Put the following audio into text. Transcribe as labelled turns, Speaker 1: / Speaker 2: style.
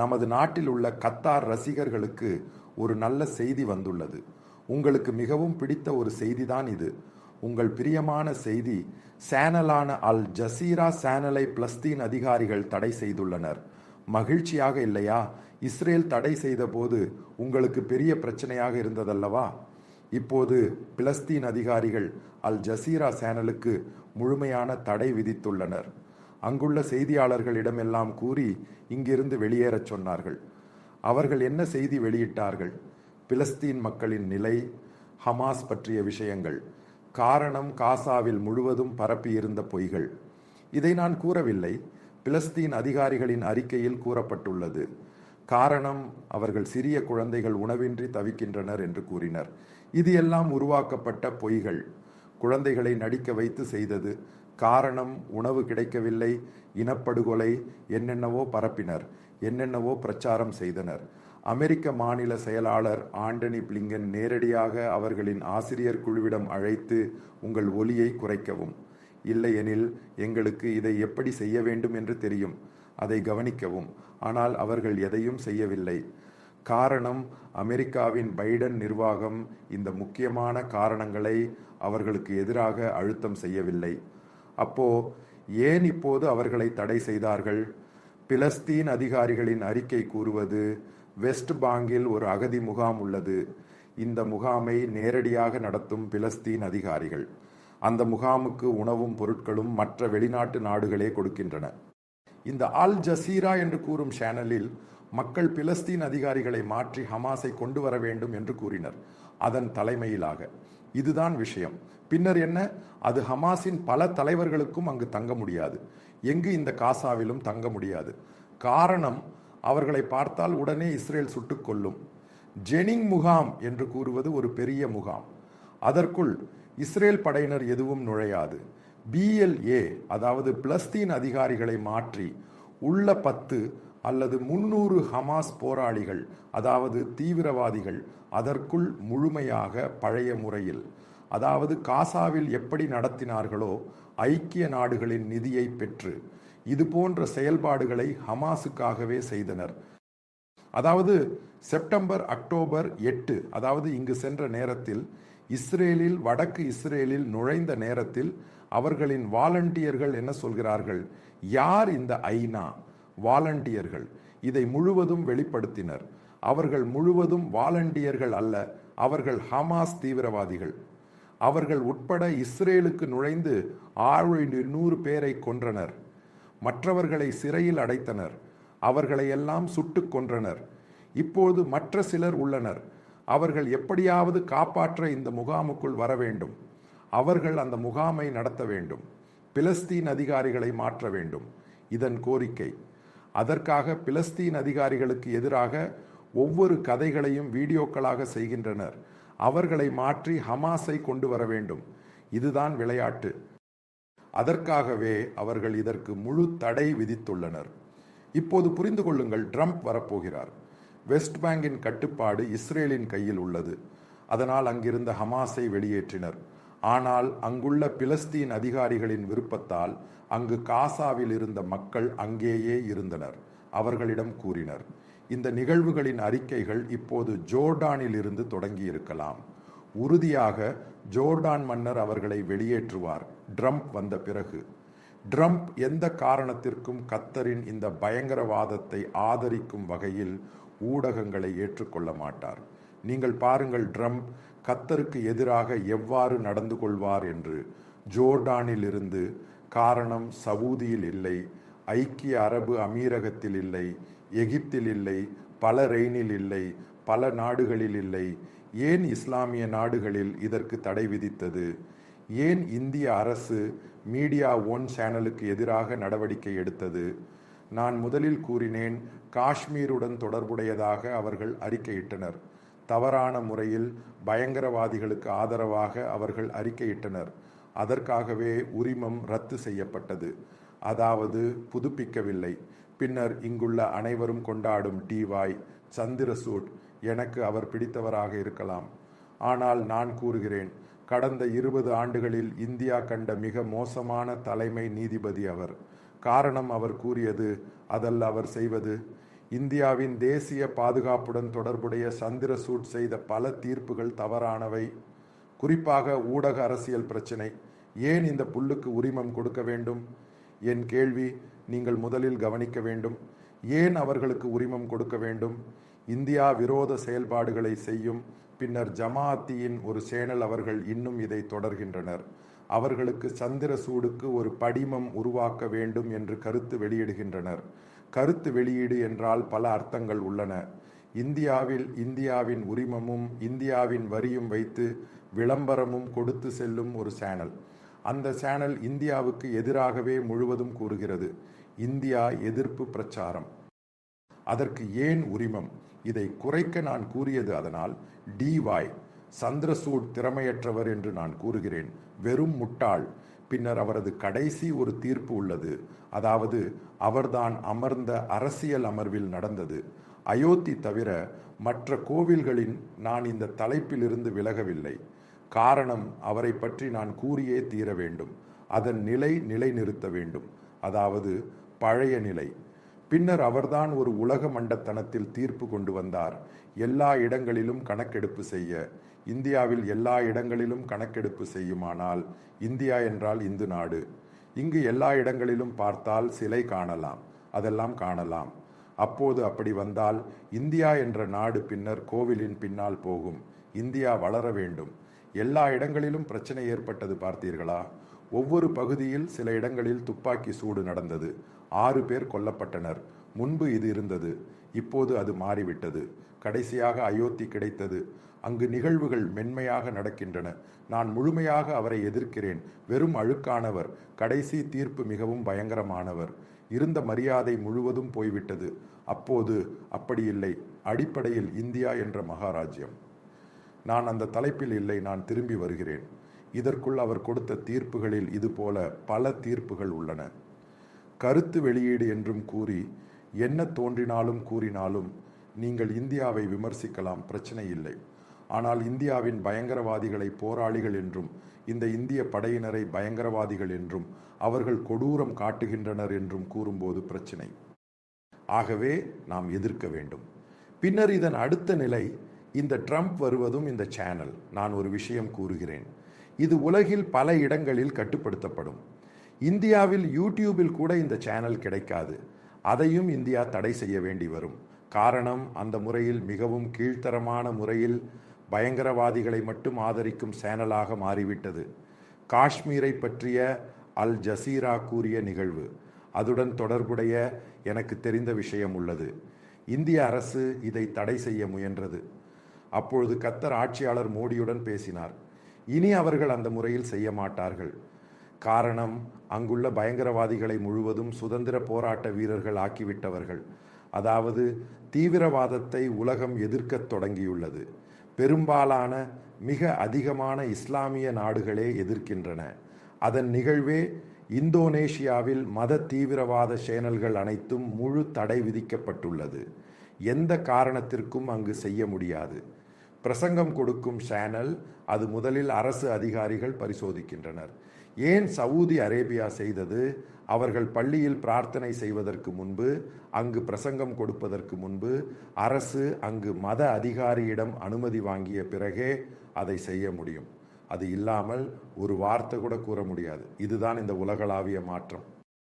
Speaker 1: நமது நாட்டில் உள்ள கத்தார் ரசிகர்களுக்கு ஒரு நல்ல செய்தி வந்துள்ளது. உங்களுக்கு மிகவும் பிடித்த ஒரு செய்திதான் இது. உங்கள் பிரியமான செய்தி சேனலான அல் ஜசீரா சேனலை பிளஸ்தீன் அதிகாரிகள் தடை செய்துள்ளனர். மகிழ்ச்சியாக இல்லையா? இஸ்ரேல் தடை செய்த போது உங்களுக்கு பெரிய பிரச்சனையாக இருந்ததல்லவா? இப்போது பிலஸ்தீன் அதிகாரிகள் அல் ஜசீரா சேனலுக்கு முழுமையான தடை விதித்துள்ளனர். அங்குள்ள செய்தியாளர்களிடமெல்லாம் கூறி இங்கிருந்து வெளியேறச் சொன்னார்கள். அவர்கள் என்ன செய்தி வெளியிட்டார்கள்? பிலஸ்தீன் மக்களின் நிலை ஹமாஸ் பற்றிய விஷயங்கள் காரணம் காசாவில் முழுவதும் பரப்பியிருந்த பொய்கள். இதை நான் கூறவில்லை. பிலஸ்தீன் அதிகாரிகளின் அறிக்கையில் கூறப்பட்டுள்ளது. காரணம் அவர்கள் சிறிய குழந்தைகள் உணவின்றி தவிக்கின்றனர் என்று கூறினர். இது எல்லாம் உருவாக்கப்பட்ட பொய்கள். குழந்தைகளை நடிக்க வைத்து செய்தது காரணம் உணவு கிடைக்கவில்லை இனப்படுகொலை என்னென்னவோ பரப்பினர் என்னென்னவோ பிரச்சாரம் செய்தனர். அமெரிக்க மாநில செயலாளர் ஆண்டனி பிளிங்கன் நேரடியாக அவர்களின் ஆசிரியர் குழுவிடம் அழைத்து உங்கள் ஒலியை குறைக்கவும். இல்லையெனில் எங்களுக்கு இதை எப்படி செய்ய வேண்டும் என்று தெரியும். அதை கவனிக்கவும். ஆனால் அவர்கள் எதையும் செய்யவில்லை. காரணம் அமெரிக்காவின் பைடன் நிர்வாகம் இந்த முக்கியமான காரணங்களை அவர்களுக்கு எதிராக அழுத்தம் செய்யவில்லை. அப்போ ஏன் இப்போது அவர்களை தடை செய்தார்கள்? பிலஸ்தீன் அதிகாரிகளின் அறிக்கை கூறுவது வெஸ்ட் பாங்கில் ஒரு அகதி முகாம் உள்ளது. இந்த முகாமை நேரடியாக நடத்தும் பிலஸ்தீன் அதிகாரிகள். அந்த முகாமுக்கு உணவும் பொருட்களும் மற்ற வெளிநாட்டு நாடுகளே கொடுக்கின்றன. இந்த அல் ஜசீரா என்று கூறும் சேனலில் மக்கள் பிலஸ்தீன் அதிகாரிகளை மாற்றி ஹமாஸை கொண்டு வர வேண்டும் என்று கூறினர். அதன் தலைமையிலாக. இதுதான் விஷயம். பின்னர் என்ன? அது ஹமாஸின் பல தலைவர்களுக்கும் அங்கு தங்க முடியாது. எங்கு இந்த காசாவிலும் தங்க முடியாது. காரணம் அவர்களை பார்த்தால் உடனே இஸ்ரேல் சுட்டுக் கொள்ளும் ஜெனிங் முகாம் என்று கூறுவது ஒரு பெரிய முகாம். அதற்குள் இஸ்ரேல் படையினர் எதுவும் நுழையாது. பிஎல்ஏ அதாவது பிளஸ்தீன் அதிகாரிகளை மாற்றி உள்ள பத்து அல்லது முன்னூறு ஹமாஸ் போராளிகள் அதாவது தீவிரவாதிகள் அதற்குள் முழுமையாக பழைய முறையில் அதாவது காசாவில் எப்படி நடத்தினார்களோ ஐக்கிய நாடுகளின் நிதியை பெற்று இது போன்ற செயல்பாடுகளை ஹமாஸுக்காகவே செய்தனர். அதாவது செப்டம்பர் அக்டோபர் எட்டு அதாவது இங்கு சென்ற நேரத்தில் இஸ்ரேலில் வடக்கு இஸ்ரேலில் நுழைந்த நேரத்தில் அவர்களின் வாலண்டியர்கள் என்ன சொல்கிறார்கள்? யார் இந்த ஐநா? வாலண்டியர்கள். இதை முழுவதும் வெளிப்படுத்தினர். அவர்கள் முழுவதும் வாலண்டியர்கள் அல்ல அவர்கள் ஹமாஸ் தீவிரவாதிகள். அவர்கள் உட்பட இஸ்ரேலுக்கு நுழைந்து ஆறு நூறு பேரை கொன்றனர். மற்றவர்களை சிறையில் அடைத்தனர். அவர்களை எல்லாம் சுட்டுக் கொன்றனர். இப்போது மற்ற சிலர் உள்ளனர். அவர்கள் எப்படியாவது காப்பாற்ற இந்த முகாமுக்குள் வர வேண்டும். அவர்கள் அந்த முகாமை நடத்த வேண்டும். பிலஸ்தீன் அதிகாரிகளை மாற்ற வேண்டும். இதன் கோரிக்கை. அதற்காக பிலஸ்தீன் அதிகாரிகளுக்கு எதிராக ஒவ்வொரு கதைகளையும் வீடியோக்களாக செய்கின்றனர். அவர்களை மாற்றி ஹமாஸை கொண்டு வர வேண்டும். இதுதான் விளையாட்டு. அதற்காகவே அவர்கள் இதற்கு முழு தடை விதித்துள்ளனர். இப்போது புரிந்து கொள்ளுங்கள் ட்ரம்ப் வரப்போகிறார். வெஸ்ட் பேங்கின் கட்டுப்பாடு இஸ்ரேலின் கையில் உள்ளது. அதனால் அங்கிருந்த ஹமாஸை வெளியேற்றினர். ஆனால் அங்குள்ள பிலஸ்தீன் அதிகாரிகளின் விருப்பத்தால் அங்கு காசாவில் இருந்த மக்கள் அங்கேயே இருந்தனர். அவர்களிடம் கூறினர் இந்த நிகழ்வுகளின் அறிக்கைகள் இப்போது ஜோர்டானில் இருந்து தொடங்கியிருக்கலாம். உறுதியாக ஜோர்டான் மன்னர் அவர்களை வெளியேற்றுவார். ட்ரம்ப் வந்த பிறகு ட்ரம்ப் எந்த காரணத்திற்கும் கத்தரின் இந்த பயங்கரவாதத்தை ஆதரிக்கும் வகையில் ஊடகங்களை ஏற்றுக்கொள்ள மாட்டார். நீங்கள் பாருங்கள் ட்ரம்ப் கத்தருக்கு எதிராக எவ்வாறு நடந்து கொள்வார் என்று. ஜோர்டானில் இருந்து காரணம் சவூதியில் இல்லை ஐக்கிய அரபு அமீரகத்தில் இல்லை எகிப்தில் இல்லை பல ரெய்னில் இல்லை பல நாடுகளில் இல்லை. ஏன் இஸ்லாமிய நாடுகளில் இதற்கு தடை விதித்தது? ஏன் இந்திய அரசு மீடியா ஒன் சேனலுக்கு எதிராக நடவடிக்கை எடுத்தது? நான் முதலில் கூறினேன் காஷ்மீருடன் தொடர்புடையதாக அவர்கள் அறிக்கையிட்டனர். தவறான முறையில் பயங்கரவாதிகளுக்கு ஆதரவாக அவர்கள் அறிக்கையிட்டனர். அதற்காகவே உரிமம் ரத்து செய்யப்பட்டது. அதாவது புதுப்பிக்கவில்லை. பின்னர் இங்குள்ள அனைவரும் கொண்டாடும் டிவாய் சந்திரசூட் எனக்கு அவர் பிடித்தவராக இருக்கலாம். ஆனால் நான் கூறுகிறேன் கடந்த இருபது ஆண்டுகளில் இந்தியா கண்ட மிக மோசமான தலைமை நீதிபதி அவர். காரணம் அவர் கூறியது அதல்ல அவர் செய்வது இந்தியாவின் தேசிய பாதுகாப்புடன் தொடர்புடைய சந்திரசூட் செய்த பல தீர்ப்புகள் தவறானவை. குறிப்பாக ஊடக அரசியல் பிரச்சினை. ஏன் இந்த புல்லுக்கு உரிமம் கொடுக்க வேண்டும்? என் கேள்வி நீங்கள் முதலில் கவனிக்க வேண்டும். ஏன் அவர்களுக்கு உரிமம் கொடுக்க வேண்டும்? இந்தியா விரோத செயல்பாடுகளை செய்யும் பின்னர் ஜமாஅத்தியின் ஒரு சேனல் அவர்கள் இன்னும் இதை தொடர்கின்றனர். அவர்களுக்கு சந்திரசூடுக்கு ஒரு படிமம் உருவாக்க வேண்டும் என்று கருத்து வெளியிடுகின்றனர். கருத்து வெளியீடு என்றால் பல அர்த்தங்கள் உள்ளன. இந்தியாவில் இந்தியாவின் உரிமமும் இந்தியாவின் வரியும் வைத்து விளம்பரமும் கொடுத்து செல்லும் ஒரு சேனல். அந்த சேனல் இந்தியாவுக்கு எதிராகவே முழுவதும் கூறுகிறது. இந்தியா எதிர்ப்பு பிரச்சாரம். அதற்கு ஏன் உரிமம்? இதை குறைக்க நான் கூறியது அதனால் டிவாய் சந்திரசூட் திறமையற்றவர் என்று நான் கூறுகிறேன். வெறும் முட்டாள். பின்னர் அவரது கடைசி ஒரு தீர்ப்பு உள்ளது. அதாவது அவர்தான் அமர்ந்த அரசியல் அமர்வில் நடந்தது. அயோத்தி தவிர மற்ற கோவில்களின் நான் இந்த தலைப்பிலிருந்து விலகவில்லை. காரணம் அவரை பற்றி நான் கூறியே தீர வேண்டும். அதன் நிலை நிலைநிறுத்த வேண்டும். அதாவது பழைய நிலை. பின்னர் அவர்தான் ஒரு உலக மண்டத்தனத்தில் தீர்ப்பு கொண்டு வந்தார். எல்லா இடங்களிலும் கணக்கெடுப்பு செய்ய. இந்தியாவில் எல்லா இடங்களிலும் கணக்கெடுப்பு செய்யுமானால் இந்தியா என்றால் இந்து நாடு. இங்கு எல்லா இடங்களிலும் பார்த்தால் சிலை காணலாம். அதெல்லாம் காணலாம். அப்போது அப்படி வந்தால் இந்தியா என்ற நாடு பின்னர் கோவிலின் பின்னால் போகும். இந்தியா வளர வேண்டும். எல்லா இடங்களிலும் பிரச்சனை ஏற்பட்டது பார்த்தீர்களா? ஒவ்வொரு பகுதியில் சில இடங்களில் துப்பாக்கி சூடு நடந்தது. ஆறு பேர் கொல்லப்பட்டனர். முன்பு இது இருந்தது. இப்போது அது மாறிவிட்டது. கடைசியாக அயோத்தி கிடைத்தது. அங்கு நிகழ்வுகள் மென்மையாக நடக்கின்றன. நான் முழுமையாக அவரை எதிர்க்கிறேன். வெறும் அழுக்கானவர். கடைசி தீர்ப்பு மிகவும் பயங்கரமானவர். இருந்த மரியாதை முழுவதும் போய்விட்டது. அப்போது அப்படி இல்லை. அடிப்படையில் இந்தியா என்ற மகாராஜ்யம். நான் அந்த தலைப்பில் இல்லை. நான் திரும்பி வருகிறேன். இதற்குள் அவர் கொடுத்த தீர்ப்புகளில் இதுபோல பல தீர்ப்புகள் உள்ளன. கருத்து வெளியீடு என்றும் கூறி என்ன தோன்றினாலும் கூறினாலும் நீங்கள் இந்தியாவை விமர்சிக்கலாம் பிரச்சனை இல்லை. ஆனால் இந்தியாவின் பயங்கரவாதிகளை போராளிகள் என்றும் இந்த இந்திய படையினரை பயங்கரவாதிகள் என்றும் அவர்கள் கொடூரம் காட்டுகின்றனர் என்றும் கூறும்போது பிரச்சனை. ஆகவே நாம் எதிர்க்க வேண்டும். பின்னர் இதன் அடுத்த நிலை இந்த ட்ரம்ப் வருவதும் இந்த சேனல் நான் ஒரு விஷயம் கூறுகிறேன். இது உலகில் பல இடங்களில் கட்டுப்படுத்தப்படும். இந்தியாவில் யூடியூபில் கூட இந்த சேனல் கிடைக்காது. அதையும் இந்தியா தடை செய்ய வேண்டி வரும். காரணம் அந்த முறையில் மிகவும் கீழ்த்தரமான முறையில் பயங்கரவாதிகளை மட்டும் ஆதரிக்கும் சேனலாக மாறிவிட்டது. காஷ்மீரை பற்றிய அல் ஜசீரா கூறிய நிகழ்வு அதுடன் தொடர்புடைய எனக்கு தெரிந்த விஷயம் உள்ளது. இந்திய அரசு இதை தடை செய்ய முயன்றது. அப்பொழுது கத்தர் ஆட்சியாளர் மோடியுடன் பேசினார். இனி அவர்கள் அந்த முறையில் செய்ய மாட்டார்கள். காரணம் அங்குள்ள பயங்கரவாதிகளை முழுவதும் சுதந்திர போராட்ட வீரர்கள் ஆக்கிவிட்டவர்கள். அதாவது தீவிரவாதத்தை உலகம் எதிர்க்கத் தொடங்கியுள்ளது. பெரும்பாலான மிக அதிகமான இஸ்லாமிய நாடுகளே எதிர்க்கின்றன. அதன் நிகழ்வே இந்தோனேஷியாவில் மத தீவிரவாத சேனல்கள் அனைத்தும் முழு தடை விதிக்கப்பட்டுள்ளது. எந்த காரணத்திற்கும் அங்கு செய்ய முடியாது. பிரசங்கம் கொடுக்கும் சேனல் அது முதலில் அரசு அதிகாரிகள் பரிசோதிக்கின்றனர். ஏன் சவுதி அரேபியா செய்தது? அவர்கள் பள்ளியில் பிரார்த்தனை செய்வதற்கு முன்பு அங்கு பிரசங்கம் கொடுப்பதற்கு முன்பு அரசு அங்கு மத அதிகாரியிடம் அனுமதி வாங்கிய பிறகே அதை செய்ய முடியும். அது இல்லாமல் ஒரு வார்த்தை கூட கூற முடியாது. இதுதான் இந்த உலகளாவிய மாற்றம்.